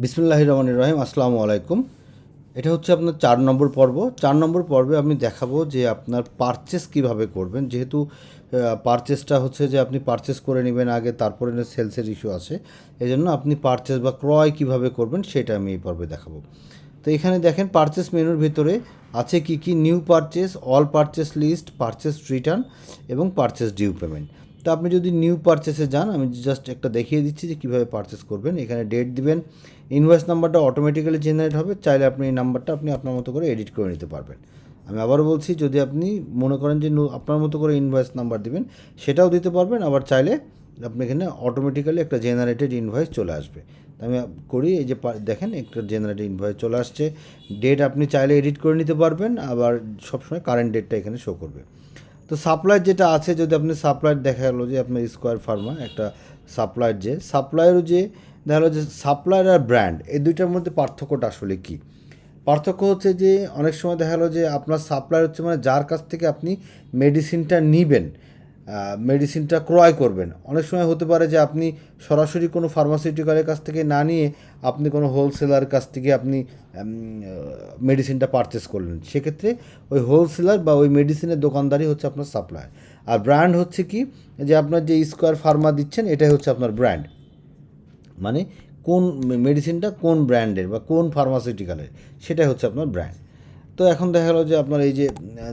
বিসমুল্লাহ রহমান রহিম, আসসালামু আলাইকুম। এটা হচ্ছে আপনার চার নম্বর পর্ব। চার নম্বর পর্বে আমি দেখাবো যে আপনার পারচেস কীভাবে করবেন। যেহেতু পারচেসটা হচ্ছে যে আপনি পারচেস করে নেবেন আগে, তারপরে সেলসের ইস্যু আছে। এই জন্য আপনি পারচেস বা ক্রয় কীভাবে করবেন সেটা আমি এই পর্বে দেখাবো। তো এখানে দেখেন পারচেস মেনুর ভিতরে আছে কি কি? New purchase all purchase list purchase return এবং পারচেস ডিউ পেমেন্ট তো আপনি যদি নিউ পারচেসে যান, আমি জাস্ট একটা দেখিয়ে দিচ্ছি যে কীভাবে পারচেস করবেন। এখানে ডেট দিবেন ইনভয়েস নাম্বারটা অটোমেটিক্যালি জেনারেট হবে, চাইলে আপনি এই নাম্বারটা আপনি আপনার মতো করে এডিট করে নিতে পারবেন। আমি আবারও বলছি, যদি আপনি মনে করেন যে আপনার মতো করে ইনভয়েস নাম্বার দিবেন, সেটাও দিতে পারবেন, আবার চাইলে আপনি এখানে অটোমেটিক্যালি একটা জেনারেটেড ইনভয়েস চলে আসবে। আমি করি, এই যে দেখেন একটা জেনারেটেড ইনভয়েস চলে আসছে। ডেট আপনি চাইলে এডিট করে নিতে পারবেন, আবার সবসময় কারেন্ট ডেটটা এখানে শো করবে। তো সাপ্লাইয়ের যেটা আছে, যদি আপনি সাপ্লাইয়ের দেখা গেলো যে আপনার স্কোয়ার ফার্মা একটা সাপ্লাইয়ের যে সাপ্লাইয়েরও যে, দেখা যে সাপ্লায়ার আর ব্র্যান্ড এই দুইটার মধ্যে পার্থক্যটা আসলে কী? পার্থক্য হচ্ছে যে, অনেক সময় দেখা গেলো যে আপনার সাপ্লায়ার হচ্ছে মানে যার কাছ থেকে আপনি মেডিসিনটা নিবেন মেডিসিনটা ক্রয় করবেন। অনেক সময় হতে পারে যে আপনি সরাসরি কোনো ফার্মাসিউটিক্যালের কাছ থেকে না নিয়ে আপনি কোনো হোলসেলার কাছ থেকে আপনি মেডিসিনটা পারচেস করলেন। সেক্ষেত্রে ওই হোলসেলার বা ওই মেডিসিনের দোকানদারই হচ্ছে আপনার সাপ্লায়ার আর ব্র্যান্ড হচ্ছে কি? যে আপনার যে স্কোয়ার ফার্মা দিচ্ছেন, এটাই হচ্ছে আপনার ব্র্যান্ড মানে কোন মেডিসিনটা কোন ব্র্যান্ডের বা কোন ফার্মাসিউটিক্যালের সেটাই হচ্ছে আপনার ব্র্যান্ড তো এখন দেখা গেলো যে আপনার এই যে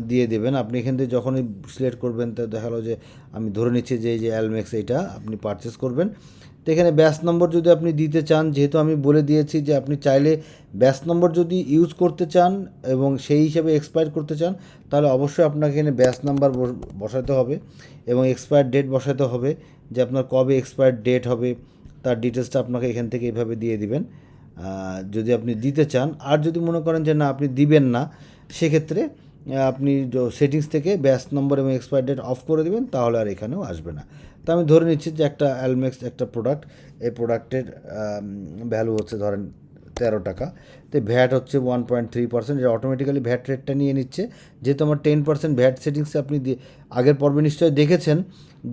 দিয়ে দেবেন, আপনি এখান থেকে যখনই সিলেক্ট করবেন, তো দেখা গেলো যে আমি ধরে নিচ্ছি যে এই যে অ্যালমেক্স এইটা আপনি পারচেস করবেন। তো এখানে ব্যাস নম্বর যদি আপনি দিতে চান, যেহেতু আমি বলে দিয়েছি যে আপনি চাইলে ব্যাস নম্বর যদি ইউজ করতে চান এবং সেই হিসাবে এক্সপায়ার করতে চান, তাহলে অবশ্যই আপনাকে এখানে ব্যাস নাম্বার বসাতে হবে এবং এক্সপায়ার ডেট বসাতে হবে যে আপনার কবে এক্সপায়ার ডেট হবে, তার ডিটেলসটা আপনাকে এখান থেকে এভাবে দিয়ে দিবেন। যদি আপনি দিতে চান, আর যদি মনে করেন যে না, আপনি দিবেন না, সেক্ষেত্রে আপনি সেটিংস থেকে ব্যাস নম্বর এবং এক্সপায়ার ডেট অফ করে দেবেন, তাহলে আর এখানেও আসবে না। তো আমি ধরে নিচ্ছি যে একটা অ্যালমেক্স একটা প্রোডাক্ট এই প্রোডাক্টের ভ্যালু হচ্ছে ধরেন তেরো টাকা। তো ভ্যাট হচ্ছে ওয়ান পয়েন্ট থ্রি পার্সেন্ট এটা অটোমেটিক্যালি ভ্যাট রেটটা নিয়ে নিচ্ছে। যেহেতু আমার টেন পার্সেন্ট ভ্যাট সেটিংসে আপনি আগের পর্বে নিশ্চয়ই দেখেছেন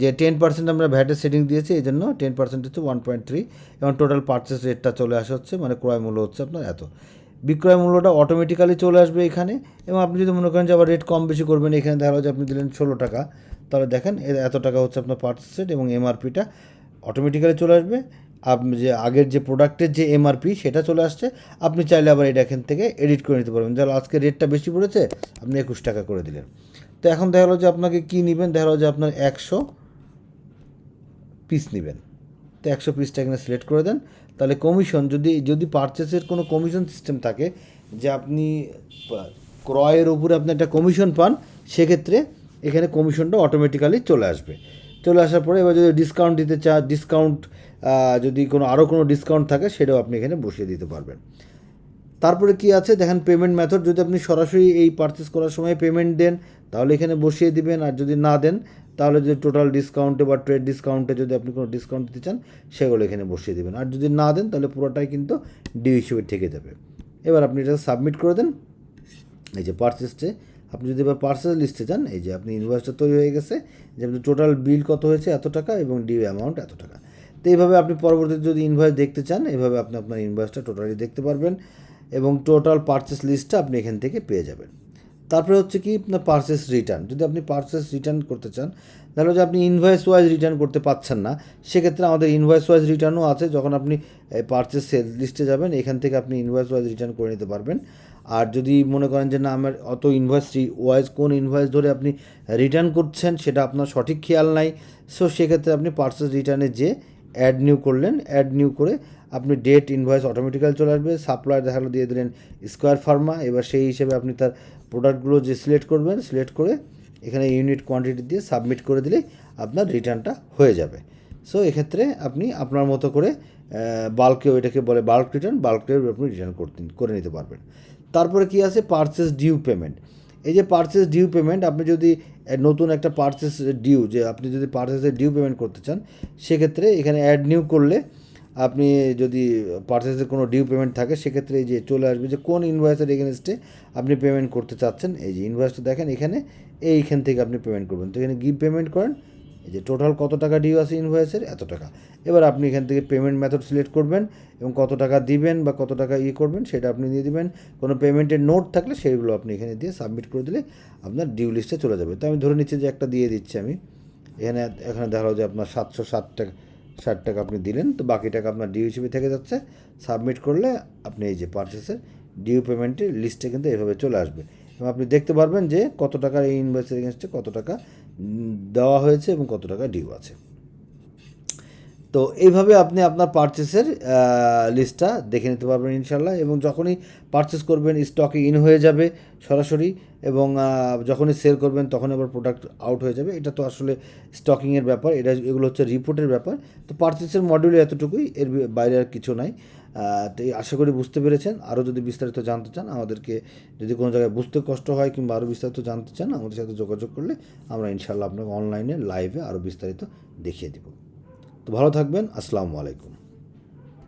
যে টেন পার্সেন্ট আমরা ভ্যাটের সেটিং দিয়েছি এই জন্য টেন পার্সেন্ট হচ্ছে ওয়ান পয়েন্ট থ্রি এবং টোটাল পারচেস রেটটা চলে আসা হচ্ছে মানে ক্রয় মূল্য হচ্ছে আপনার এত। বিক্রয় মূল্যটা অটোমেটিক্যালি চলে আসবে এখানে এবং আপনি যদি মনে করেন যে আবার রেট কম বেশি করবেন, এখানে দেখা যে আপনি দিলেন ষোলো টাকা, তাহলে দেখেন এত টাকা হচ্ছে আপনার পারচেস রেট এবং এমআরপিটা অটোমেটিক্যালি চলে আসবে। আপনি যে আগের যে প্রোডাক্টের যে এমআরপি সেটা চলে আসছে, আপনি চাইলে আবার এটা এখান থেকে এডিট করে নিতে পারবেন। ধরো আজকে রেটটা বেশি পড়েছে, আপনি একুশ টাকা করে দিলেন। তো এখন দেখা গেলো যে আপনাকে কী নেবেন? দেখা গেলো যে আপনার একশো পিস নেবেন। তো একশো পিসটা এখানে সিলেক্ট করে দেন। তাহলে কমিশন যদি যদি পারচেসের কোনো কমিশন সিস্টেম থাকে, যে আপনি ক্রয়ের উপরে আপনি একটা কমিশন পান, সেক্ষেত্রে এখানে কমিশনটা অটোমেটিক্যালি চলে আসবে। চলে আসার পরে এবার যদি ডিসকাউন্ট দিতে চা ডিসকাউন্ট যদি কোনো আরও কোনো ডিসকাউন্ট থাকে, সেটাও আপনি এখানে বসিয়ে দিতে পারবেন। তারপরে কি আছে? দেখেন পেমেন্ট মেথড যদি আপনি সরাসরি এই পারচেস করার সময় পেমেন্ট দেন, তাহলে এখানে বসিয়ে দিবেন। আর যদি না দেন, তাহলে যদি টোটাল ডিসকাউন্টে বা ট্রেড ডিসকাউন্টে যদি আপনি কোনো ডিসকাউন্ট দিতে চান, সেগুলো এখানে বসিয়ে দেবেন। আর যদি না দেন, তাহলে পুরোটাই কিন্তু ডিউ হিসেবে থেকে যাবে। এবার আপনি এটা সাবমিট করে দেন। এই যে পার্সেসটে আপনি যদি এবার পার্সেস লিস্টে যান, এই যে আপনি ইনভয়েসটা তৈরি হয়ে গেছে, যে আপনি টোটাল বিল কত হয়েছে, এত টাকা এবং ডিউ অ্যামাউন্ট এত টাকা। তো এইভাবে আপনি পরবর্তীতে যদি ইনভয়েস দেখতে চান, এইভাবে আপনি আপনার ইনভয়েসটা টোটালি দেখতে পারবেন এবং টোটাল পারচেস লিস্টটা আপনি এখান থেকে পেয়ে যাবেন। তারপরে হচ্ছে কি, আপনার পারচেস রিটার্ন যদি আপনি পারচেস রিটার্ন করতে চান, তাহলে যে আপনি ইনভয়েস ওয়াইজ রিটার্ন করতে পাচ্ছেন না, সেক্ষেত্রে আমাদের ইনভয়েস ওয়াইজ রিটার্নও আছে। যখন আপনি পারচেস সেল লিস্টে যাবেন, এখান থেকে আপনি ইনভয়েস ওয়াইজ রিটার্ন করে নিতে পারবেন। আর যদি মনে করেন যে না, আমার অত ইনভয়েস ওয়াইজ কোন ইনভয়েস ধরে আপনি রিটার্ন করছেন সেটা আপনার সঠিক খেয়াল নাই সো সেক্ষেত্রে আপনি পারচেস রিটার্নে যে অ্যাড নিউ করলেন অ্যাড নিউ করে আপনি ডেট ইনভয়েস অটোমেটিক্যাল চলে আসবে সাপ্লায়ার দেখাল দিয়ে দিলেন স্কোয়ার ফার্মা এবার সেই হিসেবে আপনি তার প্রোডাক্টগুলো যে সিলেক্ট করবেন সিলেক্ট করে এখানে ইউনিট কোয়ান্টিটি দিয়ে সাবমিট করে দিলেই আপনার রিটার্নটা হয়ে যাবে। সো এক্ষেত্রে আপনি আপনার মতো করে বাল্কেও এটাকে বলে বাল্ক রিটার্ন বাল্কেও আপনি রিটার্ন করতে, করে নিতে পারবেন। তারপরে কি আছে? পারচেস ডিউ পেমেন্ট এই যে পারচেস ডিউ পেমেন্ট আপনি যদি নতুন একটা পারচেস ডিউ যে আপনি যদি পারচেসের ডিউ পেমেন্ট করতে চান, সেক্ষেত্রে এখানে অ্যাড নিউ করলে আপনি যদি পারচেসের কোনো ডিউ পেমেন্ট থাকে, সেক্ষেত্রে এই যে চলে আসবে যে কোন ইনভয়েসের এগেনস্টে আপনি পেমেন্ট করতে চাচ্ছেন। এই যে ইনভয়েসটা দেখেন, এখানে এইখান থেকে আপনি পেমেন্ট করবেন। তো এখানে গিভ পেমেন্ট করেন এই যে টোটাল কত টাকা ডিউ আছে ইনভয়েসের এত টাকা। এবার আপনি এখান থেকে পেমেন্ট মেথড সিলেক্ট করবেন এবং কত টাকা দিবেন বা কত টাকা ইয়ে করবেন সেটা আপনি দিয়ে দিবেন। কোনো পেমেন্টের নোট থাকলে সেইগুলো আপনি এখানে দিয়ে সাবমিট করে দিলে আপনার ডিউ লিস্টে চলে যাবে। তো আমি ধরে নিচ্ছি যে একটা দিয়ে দিচ্ছি আমি। এখানে এখানে দেখা যে আপনার সাতশো ষাট টাকা ষাট টাকা আপনি দিলেন। তো বাকি টাকা আপনার ডিউ হিসেবে থেকে যাচ্ছে। সাবমিট করলে আপনি এই যে পারচেসের ডিউ পেমেন্টের লিস্টে কিন্তু এভাবে চলে আসবে। এবং আপনি দেখতে পারবেন যে কত টাকার এই ইনভয়েসের এগেনস্টে কত টাকা দেওয়া হয়েছে এবং কত টাকা ডিউ আছে। তো এইভাবে আপনি আপনার পারচেসের লিস্টটা দেখে নিতে পারবেন ইনশাল্লাহ এবং যখনই পারচেস করবেন স্টকে ইন হয়ে যাবে সরাসরি এবং যখনই সেল করবেন তখন আবার প্রোডাক্ট আউট হয়ে যাবে। এটা তো আসলে স্টকিংয়ের ব্যাপার, এটা এগুলো হচ্ছে রিপোর্টের ব্যাপার। তো পারচেসের মডিউলে এতটুকুই, এর বাইরে আর কিছু নাই। তো আশা করি বুঝতে পেরেছেন। আরও যদি বিস্তারিত জানতে চান, আমাদেরকে যদি কোনো জায়গায় বুঝতে কষ্ট হয় কিংবা আরও বিস্তারিত জানতে চান, আমাদের সাথে যোগাযোগ করলে আমরা ইনশাল্লাহ আপনাকে অনলাইনে লাইভে আরও বিস্তারিত দেখিয়ে দেব। তো ভালো থাকবেন। আসসালামু আলাইকুম।